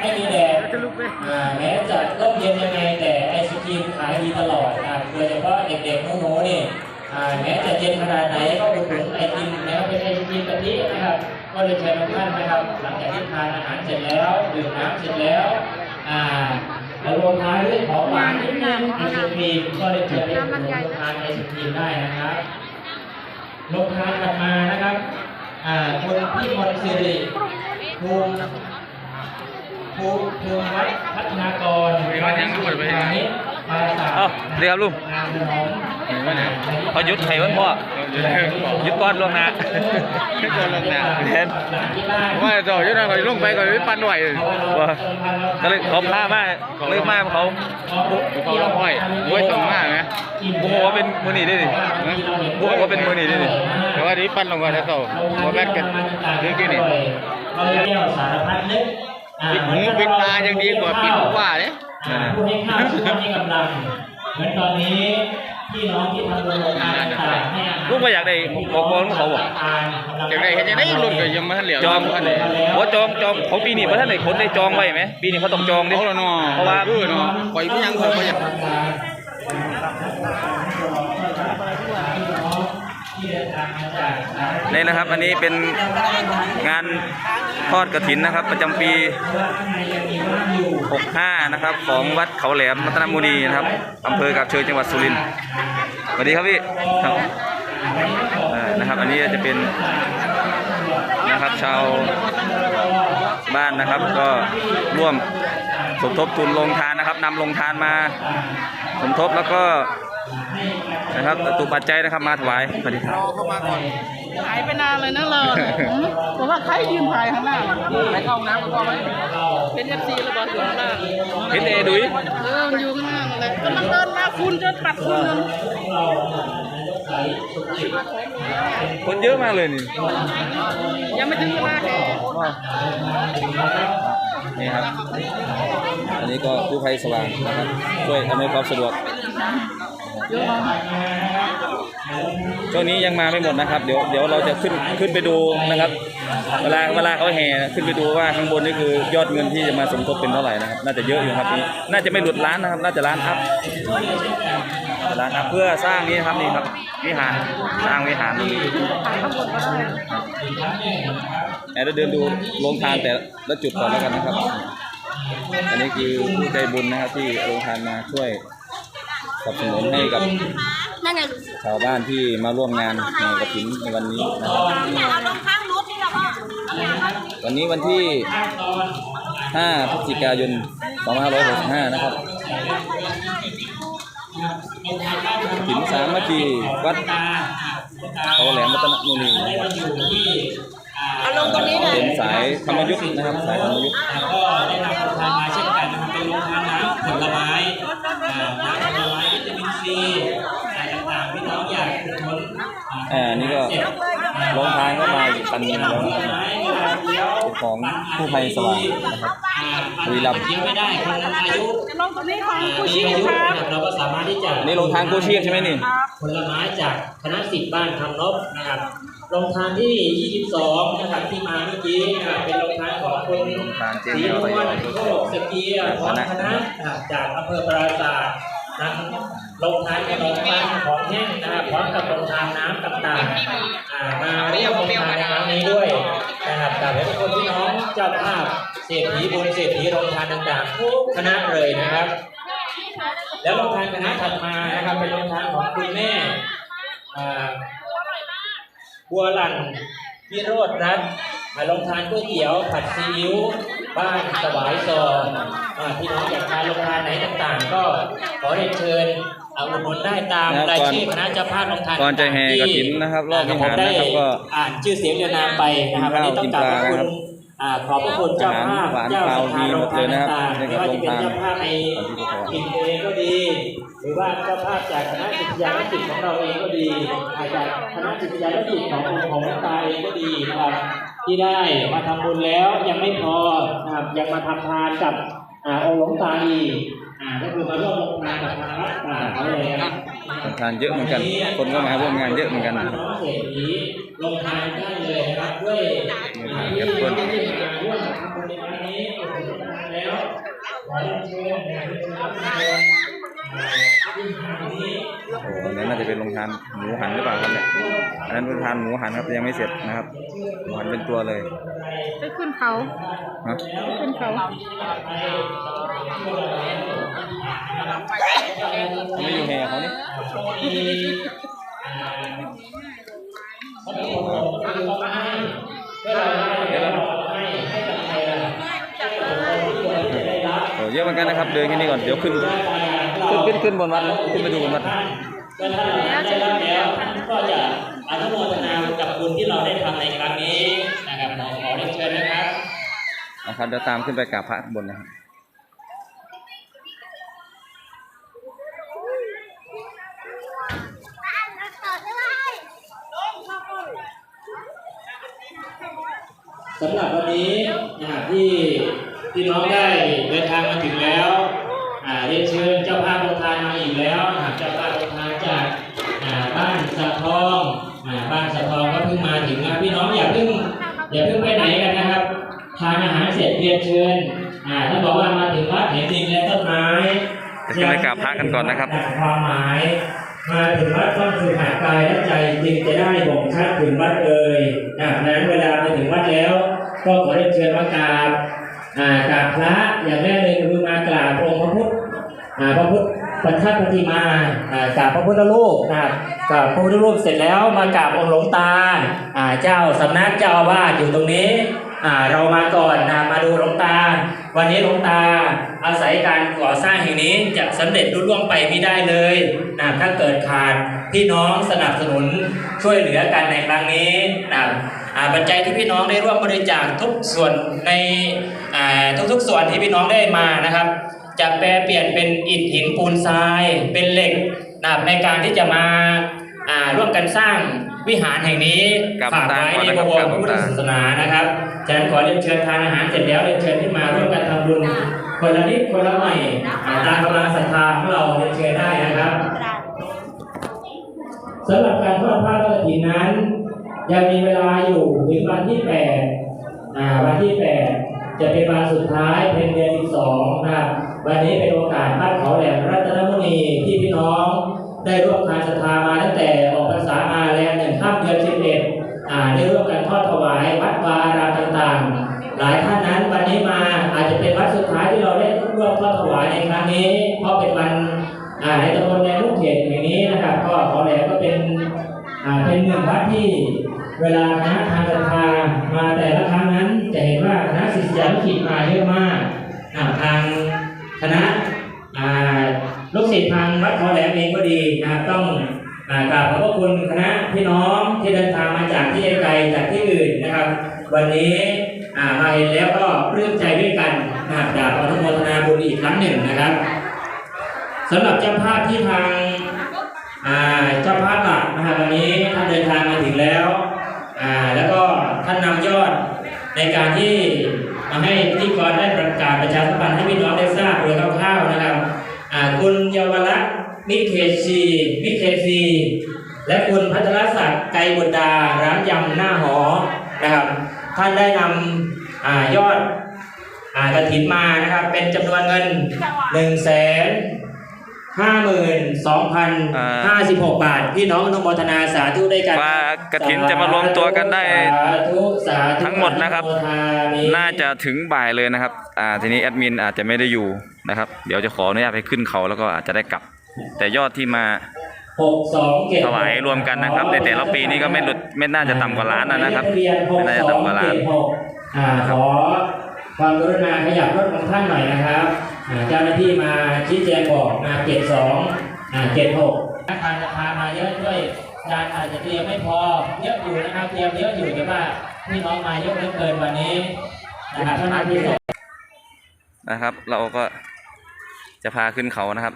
ไม่มีแดดอ่าแม้จะร่มเย็นยังไงแต่ไอศครีมขายดีตลอดอ่าโดยเฉพาะเด็กๆน้องๆนี่อ่าแม้จะเย็นขนาดไหนก็อุดหนุนไอติมแม้ว่าเป็นไอศครีมกะทินะครับก็เลยเชิญทุกท่านนะครับ หลังจากที่ทานอาหารเสร็จแล้วดื่มน้ำเสร็จแล้วอ่าแล้วลงท้ายด้วยของหวานนิดนึงไอศครีมก็เลยเชิญทุกท่านทานไอศครีมได้นะครับลงทานถัดมานะครับอ่าคุณพี่มนต์สิริภูมิ ภูมิภูมิวัฒน์พัฒนากรมีวัดยังด้วยไหมพาณิชย์ภาษาเอ้าเรียกครับลุงงานหอมเห็นไหมเนี่ยเขายุดไห้วันพ่อยุดก้อนล่วงหน้ายุดก่อนล่วงหน้าแทนว่าเจ้าอยู่นั่นก็ลงไปก็ไปปั้นไหวว่าก็เลยเขาพามาเลิกมาเขาเขาลงห้อยมวยตรงมากไหมโอ้โหว่าเป็นมือหนีได้ดิโอ้โหว่าเป็นมือหนีได้ดิแต่ว่าที่ปั้นลงไปแล้วเจ้าโมแมนกันนึกกี่นี่เราเรียกสารพัดนึกอ่าปิด หูปิดตายังดีกว่าปิดหูว่าเนี่ยผู้ให้ข้าวผู้ให้กำลังเหมือนตอนนี้พี่น้องที่ทำโรงงานต่างๆให้อาหารลุงก็อยากได้บอกบอลของเขาบอกจากได้เห็นจะได้รุ่นก็ยังไม่ทันเหลียวจองท่านเลยว่าจองจองเขาปีนี้เพราะท่านไหนคนได้จองไว้ไหมปีนี้เขาต้องจองดิเอาะเนาเพราะว่าเออเนาะปล่อยผู้ยังเขาไปยัง นี่นะครับอันนี้เป็นงานทอดกระถินนะครับ ประจำปี 65 นะครับ ของวัดเขาแหลมรัตนมุนีนะครับอำเภอกาบเชิงจังหวัดสุรินทร์สวัสดีครับพี่ครับนะครับ อันนี้จะเป็นนะครับชาวบ้านนะครับ ก็ร่วมสมทบทุนลงทานนะครับนำลงทานมาสมทบแล้วก็ นะครับตุปัจจัยนะครับมาถวายสวัสดีครับหายไปนานเลยนะเราหืมบอกว่าใครยืนถ่ายข้างหน้าไปเข้าห้องน้ำก็พอไหมเป็นเอฟซีแล้วบอกอยู่ข้างหน้าเห็นเอดุยเออมันอยู่ข้างหน้านั่นแหละกำลังเดินมาคุณจะปัดคุณนึงคนเยอะมากเลยนี่ยังไม่ถึงเวลาแห่นี่ครับ อันนี้ก็กู้ภัยสว่างนะครับช่วยอำนวยความสะดวกเยอะมาก ช่วงนี้ยังมาไม่หมดนะครับ เดี๋ยวเดี๋ยวเราจะขึ้นขึ้นไปดูนะครับ เวลาเวลาเขาแห่ขึ้นไปดูว่าข้างบนนี่คือยอดเงินที่จะมาสมทบเป็นเท่าไหร่นะครับ น่าจะเยอะอยู่ครับนี่น่าจะไม่หลุดล้านนะครับ น่าจะล้านอัพล้านอัพเพื่อสร้างนี่ครับนี่ครับวิหารสร้างวิหารถ่ายข้างนก็ได้แอดเดินดูโรงทานแต่ละจุดก่อนแล้วกันนะครับ อันนี้คือผู้ใจบุญนะครับที่โรงทานมาช่วย สนับสนุนให้กับนั่นไงชาวบ้านที่มาร่วมงานในกระถิ่นในวันนี้นะครับเนี่ยเอาลงข้างรถนี่แหละพ่อเอามาครับวันนี้วันที่ 5 พฤศจิกายน 2565 นะครับกระถิ่นสามัคคีวัดเขาแหลมรัตนมุนีนะครับเอาลงตรงนี้เลยเป็นสายธรรมยุทธ์นะครับสายธรรมยุทธ์ อ่านี่ก็โรงทานก็มาอยู่คันหนึงแล้วนะครับเป็นของผู้ภัยสว่างนะครับบุรีรัมย์เที่ยวไม่ได้คนอายุจะลงตรงนี้ของอ่ากูมีชีพอายุครับนะครับเราก็สามารถที่จะอันนี้โรงทานกู้ชีพใช่ไหมนี่ผลไม้จากคณะสิทธิ์บ้านคำนบนะครับโรงทานที่ 22 นะครับที่มาเมื่อกี้นะครับเป็นโรงทานของคุณโรงทานเจศรีมส์นระวยอลงโคกสเกียร์ของคณะนะครับจากอำเภอปราศาสตร์นะโร งทานขนมปังของแห้งนะครับพร้อมกับโรงทานน้ำต่างๆอ่ามาร่วมโรงทานในครั้งนี้ด้วยนะครับกับทุกคนพี่น้องเจ้าภาพเศรษฐีบุญเศรษฐีโรงทานต่างๆทุกคณะเลยนะครับ แล้วโรงทานคณะถัดมานะครับเป็นโรงทานของคุณแม่อ่าบัวหลันพิโรธรัตน์มาโรงทานก๋วยเตี๋ยวผัดซีอิ๊วบ้านสวายซอนอ่าพี่น้องอยากทานโรงทานไหนต่างๆ ก็ขอเรียนเชิญ เอาอุดหนุนได้ตามนะครับรายก่อนชื่อคณะเจ้าภาพโรงทานก่อนจะแห่ต่างๆกฐินนะครับรอบวิหารนะครับก็อ่านชื่อเสียงเรียงนามไปนะครับวันนี้ต้องกราบขอบคุณอ่าขอบพระคุณเจ้าภาพอาหารหวานเจ้าคาวสถานดีโรหมงดทาเลยนนะครับต่างๆให้ไม่กับว่าจะเป็นโรงทานเจ้าภาพในกินเองก็ดี หรือว่าเจ้าภาพจากคณะจิตวิทยาและจิตของเราเองก็ดีอาจจากคณะจิตวิทยาและจิตขององค์ของหลวงตาเองก็ดีนะครับที่ได้มาทำบุญแล้วยังไม่พอนะครับยังมาทำทานกับอ่าองค์หลวงตาอีกอ่า ก็คือมาร่วมลงทานกับทางวัดป่าเขาเลยนะทานเยอะเหมือนกัน คนก็มาร่วมงานเยอะเหมือนกันน้องเศรษฐีลงทานได้เลยนะครับด้วยอ่าที่ที่มาร่วมทำบุญในครั้งนี้อุดหนุนมาแล้วขอเรียนเชิญนะครับที่ทานนี้โอ้โหอันนั้นน่าจะเป็นโรงทานหมูหันหรือเปล่าครับเนี่ยอันนั้นเป็นทานหมูหันครับยังไม่เสร็จนะครับหมูหันเป็นตัวเลยไปขึ้นเขาฮะไปขึ้นเขา ไม่อยู่แห่เขานี่โอ้เยอะเหมือนกันนะครับเดินแค่นี้ก่อนเดี๋ยวขึ้นขึ้นขึ้นขึ้นบนวัดนะขึ้นไปดูบนวัดเมื่อท่านได้รับแล้วท่านก็จะอนุโมทนากับบุญที่เราได้ทำในครั้งนี้นะครับขอขอเรียนเชิญนะครับนะครับเดี๋ยวตามขึ้นไปกราบพระข้างบนนะครับ สำหรับวันนี้นะครับที่ที่น้องได้เดินทางมาถึงแล้วอ่าเรียนเชิญเจ้าภาพโรงทานมาอีกแล้วนะครับเจ้าภาพโรงทานจากอ่าบ้านสะทองอ่าบ้านสะทองก็เพิ่งมาถึงนะพี่น้องอย่าเพิ่งอย่าเพิ่งไปไหนกันนะครับ ทานอาหารเสร็จเรียนเชิญอ่าท่านบอกว่ามาถึงวัดเห็นดินและต้นไม้จะขึ้นไปกราบพระกันก่อนนะครับความหมาย มาถึงวัดต้องฝึกหัดกายและใจจึงจะได้บ่งชัดถึงวัดเอ่ยดังนั้นเวลามาถึงวัดแล้ว ก็ขอเรียนเชิญมากราบกราบพระอย่างแรกเลยคือมากราบองค์พระพุทธพระพุทธปัญชปฏิมากราบพระพุทธรูปนะครับกราบพระพุทธรูปเสร็จแล้วมากราบองค์หลวงตาเจ้าสำนักเจ้าอาวาสอยู่ตรงนี้ เรามาก่อนนะมาดูหลวงตา วันนี้หลวงตา อาศัยการก่อสร้างแห่งนี้จะสำเร็จรุ่ล่วงไปไม่ได้เลยนะถ้าเกิดขาดพี่น้องสนับสนุนช่วยเหลือกันในครั้งนี้นะอ่าปัจจัยที่พี่น้องได้ร่วมบริจาคทุกส่วนในทุกๆส่วนที่พี่น้องได้มานะครับ จะแปลเปลี่ยนเป็นอิฐหินปูนทรายเป็นเหล็กนะในการที่จะมาอ่าร่วมกันสร้าง วิหารแห่งนี้กับฝากไว้ตาก่อนในนะคพรับระวกัรบพระพุทธตาศาสนานะครับฉะนั้นขอเรียนเชิญทานอาหารเสร็จแล้วเรียนเชิญที่มาร่วมกันทำบุญคนละนิดคนละหน่อยอ่าตามกำลังศรัทธาของเราเรียนเชิญได้นะครับสำหรับการทอดผ้ากฐินนั้น ยังมีเวลาอยู่ถึงวันที่แปดอ่าวันที่แปดจะเป็นวันสุดท้ายเป็นเดือนที่สองนะครับวันนี้เป็นโอกาสบ้านเขาแหลมรัตนมุนีที่พี่น้อง ได้ร่วมการศรัทธามาตั้งแต่ออกพรรษามา นครั้งนี้เพราะเป็นวันอ่าในตำบลในลูกเขตอย่างนี้นะครับ ก็ขอแหลก็เป็นอ่าเป็นหนึ่งวัดที่เวลาคณะทางศรัทธามาแต่ละครั้งนั้นจะเห็นว่าคณะศิษยานุศิษย์มาเยอะมากทางคณะอ่าลูกศิษย์ทางวัดขาแหลมเองก็ดีนะครับต้องกราบขอบพระคุณคณะพี่น้องที่เดินทางมาจากที่ไกลจากที่อื่นนะครับ วันนี้อามาเห็นแล้วก็ปลื้มใจด้วยกันนะครับกราบอนุโมทนาบุญอีกครั้งหนึ่งนะครับสำหรับเจ้าภาพที่ทางอาเจ้าภาพหลักนะครับวันนี้ท่านเดินทางมาถึงแล้วอาแล้วก็ท่านนำยอดในการที่มาให้พิธีกรได้ประกาศประชาสัมพันธ์ให้พี่น้องได้ทราบโดยคร่าวๆนะครับอาคุณเยาวรักษ์มิเคชีมิเคซีและคุณพัทรศักดิ์ไกรบุตรดาร้านยำหน้าหอนะครับ ท่านได้นำอายอดอากระถินมานะครับ เป็นจำนวนเงินหนึ่งแสนห้าหมื่นสองพันห้าสิบหกบาท พี่น้องอนุโมทนาสาธุด้วยกันว่ากฐินจะมารวมตัวกันได้สาธุสาธุทั้งหมดนะครับอโทมิน่าจะถึงบ่ายเลยนะครับอ่าทีนี้แอดมินอาจจะไม่ได้อยู่นะครับ เดี๋ยวจะขออนุญาตไปขึ้นเขาแล้วก็อาจจะได้กลับ แต่ยอดที่มาหกสองเจ็ด ถวายรวมกันนะครับ ในแต่ละปีนี้ก็ไม่หลุดไม่น่าจะต่ำกว่าล้านนะนะครับทะเบียนหกไม่น่าจะสองต่ำกว่าล้านเจ็ดหกอ่าขอความกรุณาขยับรถของท่านหน่อยนะครับอ่าเจ้าหน้าที่มาชี้แจงบอกมาเจ็ดสองอ่าเจ็ดหกทางจะพามาเยอะด้วยงานอาจจะเตรียมไม่พอเยอะอยู่นะครับเตรียมเยอะอยู่แต่ว่าพี่น้องมาเยอะเหลือเกินวันนี้นะครับท่านที่ส่งนะครับ เราก็จะพาขึ้นเขานะครับ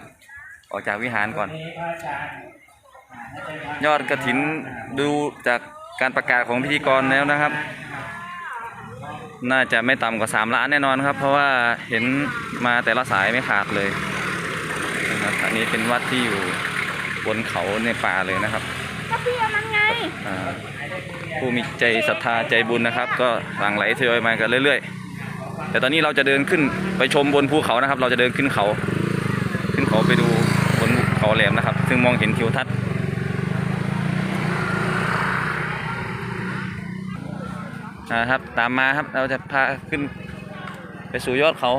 ออกจากวิหารก่อน ยอดกระถินดูจากการประกาศของพิธีกรแล้วนะครับ น่าจะไม่ต่ำกว่าสามล้านแน่นอนครับ เพราะว่าเห็นมาแต่ละสายไม่ขาดเลยนะครับอันนี้เป็นวัดที่อยู่บนเขาในป่าเลยนะครับก็พี่เอามันไงอ่าผู้มีใจศรัทธาใจบุญนะครับ ก็หลั่งไหลทยอยมากันเรื่อย ๆ แต่ตอนนี้เราจะเดินขึ้นไปชมบนภูเขานะครับ เราจะเดินขึ้นเขา ขึ้นเขาไปดูบน เขาแหลมนะครับ ซึ่งมองเห็นทิวทัศน์นะครับ ตามมาครับเราจะพาขึ้นไปสู่ยอดเขา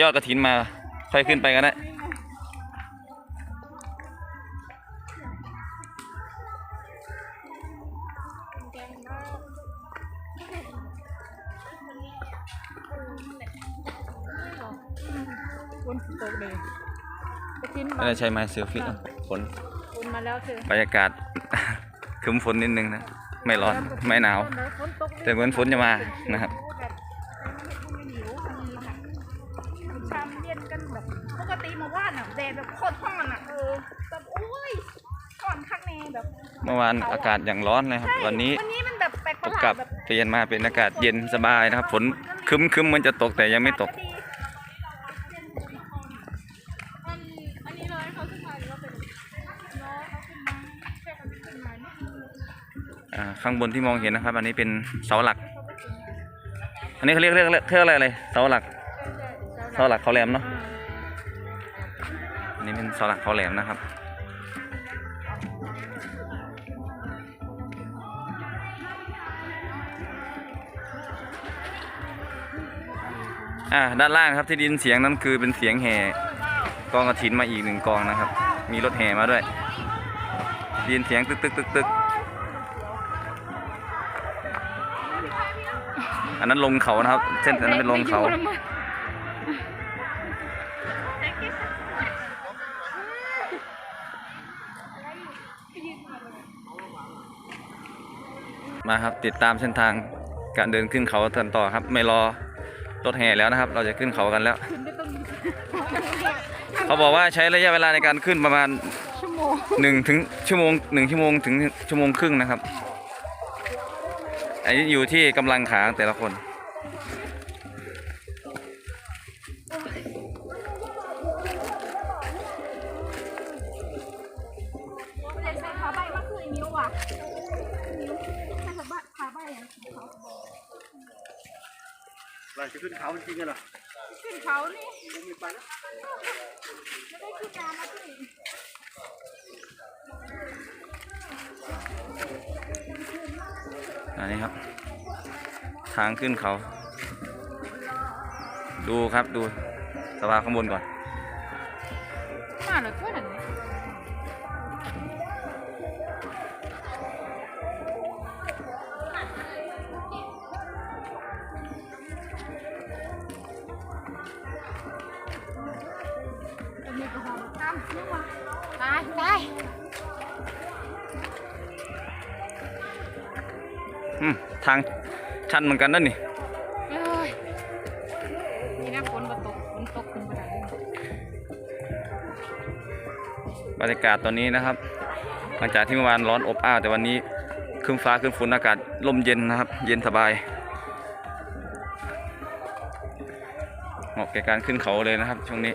ยอดกระถินมาค่อยขึ้นไปกันนะฝนตกเลยไปกินไม่ได้ใช้ไม้เซลฟี่นะฝนฝนมาแล้วเธอบรรยากาศ ครึ้มฝนนิดนึงนะ ไม่ร้อน ไม่หนาว ฝนตก แต่เหมือนฝนจะมานะครับ เมื่อวานอากาศอย่างร้อนเลยครับใช่วันนี้วันนี้มันแบบแปลกปตระกหลาดกลับแบบเปลี่ยนมาเป็นอากาศเย็นสบายนะครับ ฝนครึ้มครึ้มมันจะตกแต่ยังไม่ตก อันอันนี้เลยเขาขึ้นมาหรือว่าเป็นน้องเขาขึ้นมาแค่เขาขึ้นมาเนี่ยอ่าข้างบนที่มองเห็นนะครับ อันนี้เป็นเสาหลัก อันนี้เขาเรียกเรียกเรียกเรียกอะไรเลยเสาหลักเสาหลักเขาแหลมเนาะอันนี้เป็นเสาหลักเขาแหลมนะครับ อ่าด้านล่างครับที่ดินเสียงนั้นคือเป็นเสียงแห่กองกระถินมาอีกหนึ่งกองนะครับ มีรถแห่มาด้วยดินเสียงตึกตึกตึกตึกอันนั้นลงเขานะครับ เส้นอันนั้นเป็นลงเขา มาครับติดตามเส้นทางการเดินขึ้นเขากันต่อครับ ไม่รอ รถแห่แล้วนะครับ เราจะขึ้นเขากันแล้ว เขาบอกว่าใช้ระยะเวลาในการขึ้นประมาณชั่วโมงหนึ่งถึงชั่วโมงหนึ่งชั่วโมงถึงชั่วโมงครึ่งนะครับ อันนี้อยู่ที่กำลังขาของแต่ละคน อันนี้ครับ ทางขึ้นเขา ดูครับดูสภาพข้างบนก่อน ชันเหมือนกันนั่นนี่เอ้ยนี่นะฝนมาตกฝนตกขึ้นมาได้บรรยากาศตอนนี้นะครับ หลังจากที่เมื่อวานร้อนอบอ้าวแต่วันนี้ครึ้มฟ้าครึ้มฝนอากาศลมเย็นนะครับ เย็นสบายเหมาะแก่การขึ้นเขาเลยนะครับช่วงนี้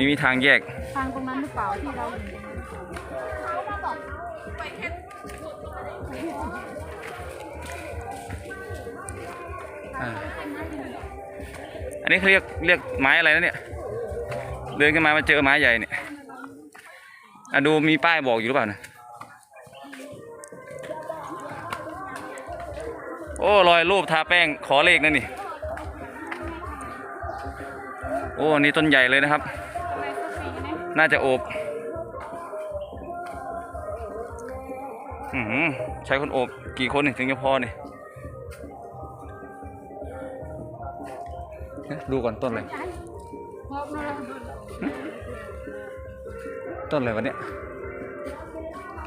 นี่มีทางแยก ทางตรงนั้นหรือเปล่าที่เราเห็นอ่าอันนี้เขาเรียกเรียกไม้อะไรนะเนี่ย เดินขึ้นมามาเจอไม้ใหญ่เนี่ยอะดูมีป้ายบอกอยู่หรือเปล่านะโอ้รอยรูปทาแป้งขอเลขนั่นนี่ โอ้อันนี่ต้นใหญ่เลยนะครับในโซฟี นี่น่าจะโอบอือหือใช้คนโอบกี่คนนี่ถึงจะพอนี่เอ๊ะดูก่อนต้นอะไรพบนะต้นอะไรวะเนี่ย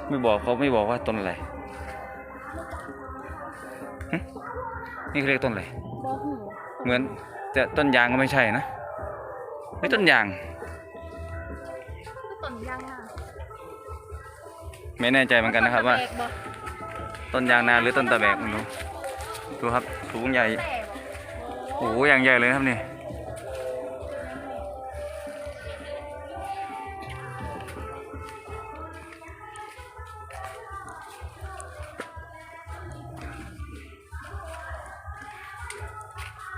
ไม่บอกเขาไม่บอกว่าต้นอะไรหึนี่เขาเรียกต้นอะไรบอกหูเหมือนแต่ต้นยางก็ไม่ใช่นะ ไม่ต้นยางก็ ต้นยางอะไม่แน่ใจเหมือนกันนะครับว่า ต้นยางนาหรือต้นตะแบกไม่รู้ดูครับสูงใหญ่โอ้โหอย่างใหญ่เลยครับนี่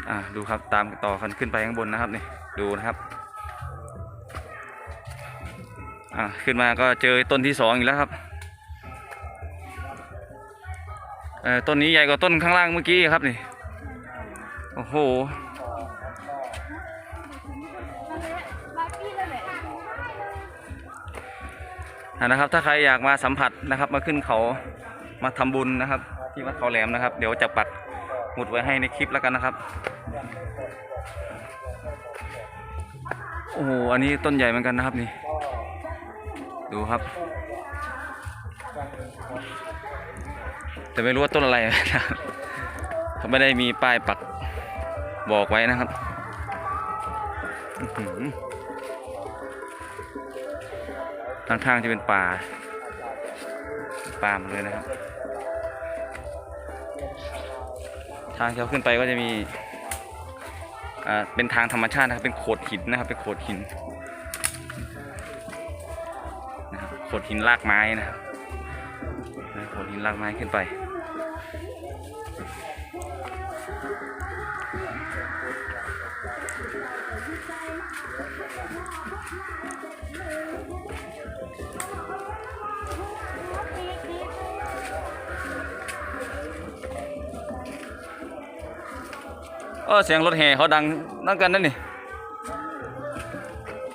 อ่าดูครับตามต่อกันขึ้นไปข้างบนนะครับนี่ดูนะครับ อ่าขึ้นมาก็เจอต้นที่สองอีกแล้วครับเอ่อต้นนี้ใหญ่กว่าต้นข้างล่างเมื่อกี้ครับนี่โอ้โหนะนะครับ ถ้าใครอยากมาสัมผัสนะครับ มาขึ้นเขามาทำบุญนะครับ ที่วัดเขาแหลมนะครับ เดี๋ยวจะปักหมุดไว้ให้ในคลิปแล้วกันนะครับโอ้โหอันนี้ต้นใหญ่เหมือนกันนะครับนี่ ดูครับ แต่ไม่รู้ว่าต้นอะไรนะครับเขาไม่ได้มีป้ายปักบอกไว้นะครับอื้อหือข้างๆจะเป็นป่าป่าหมดเลยนะครับ ทางที่เราขึ้นไปก็จะมี อ่า เป็นทางธรรมชาตินะครับ เป็นโขดหินนะครับ เป็นโขดหิน โขดหินรากไม้นะครับโขดหินรากไม้ขึ้นไป เออเสียงรถแห่เขาดังดังกันนั่นนี่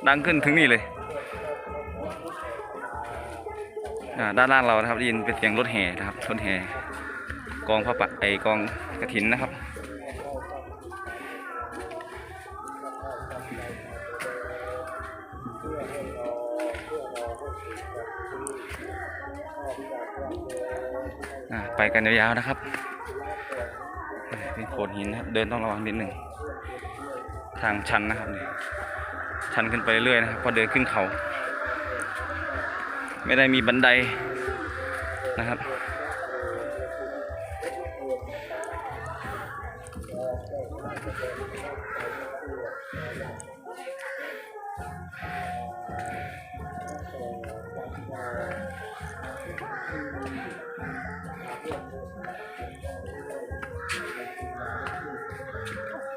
ดังขึ้นถึงนี่เลย ด้านล่างเรานะครับได้ยินเป็นเสียงรถแห่นะครับรถแห่กองพระปะไอกองกระถินนะครับไปกันยาวๆนะครับเป็นโขดหินนะครับ เดินต้องระวังนิดหนึ่ง ทางชันนะครับ ชันขึ้นไปเรื่อยๆนะครับพอเดินขึ้นเขา ไม่ได้มีบันไดนะครับ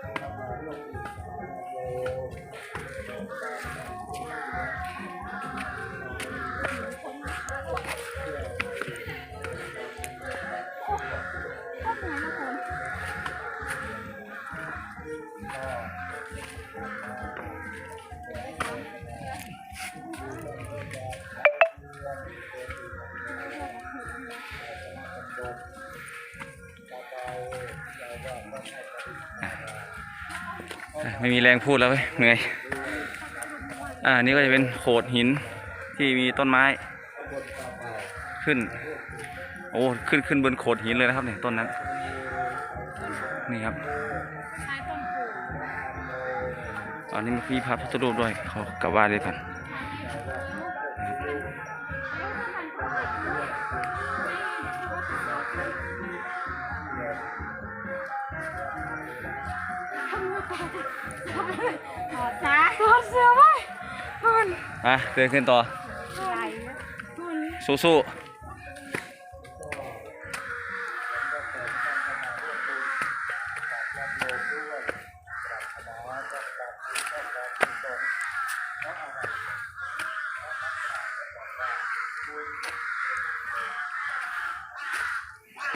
อ ไม่มีแรงพูดแล้วเว้ยเหนื่อย อ่า นี่ก็จะเป็นโขดหินที่มีต้นไม้ ขึ้น โอ้ ขึ้นขึ้นบนโขดหินเลยนะครับเนี่ยต้นนั้น นี่ครับใช้ต้นโพตอนนี้มีพระพุทธรูปด้วยเขากลับว่าด้วยกัน อะเดินขึ้นต่อซุสู้ๆ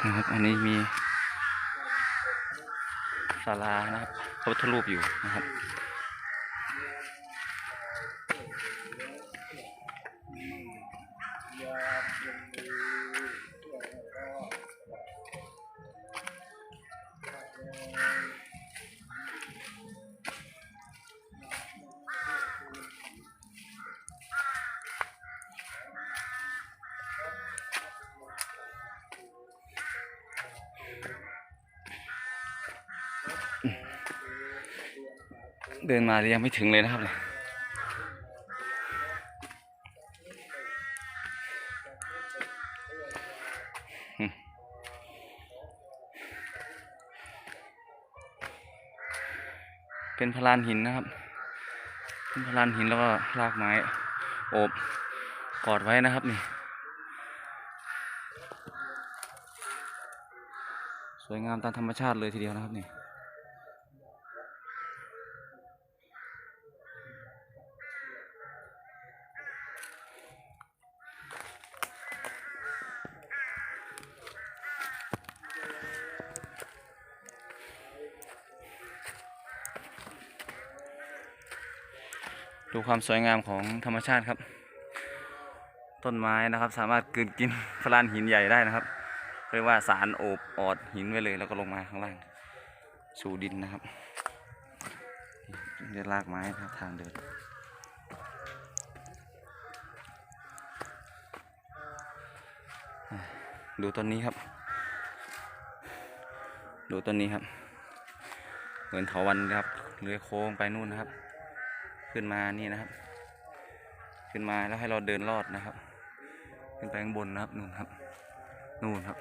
นะครับอันนี้มีศาลานะครับพระพุทธรูปอยู่นะครับ เดินมายังไม่ถึงเลยนะครับเลยเป็นพลานหินนะครับ เป็นพลานหินแล้วก็รากไม้โอบกอดไว้นะครับนี่ สวยงามตามธรรมชาติเลยทีเดียวนะครับนี่ ความสวยงามของธรรมชาติครับ ต้นไม้นะครับ สามารถกลืนกินพลานหินใหญ่ได้นะครับเรียกว่าสารโอบออดหินไว้เลยแล้วก็ลงมาข้างล่างสู่ดินนะครับนี่ลากไม้นะครับทางเดินดูต้นนี้ครับ ดูต้นนี้ครับ เหมือนเถาวันนะครับเลื้อยโค้งไปนู่นนะครับ ขึ้นมานี่นะครับ ขึ้นมาแล้วให้เราเดินลอดนะครับ ขึ้นไปข้างบนนะครับนู่นครับ นู่นครับ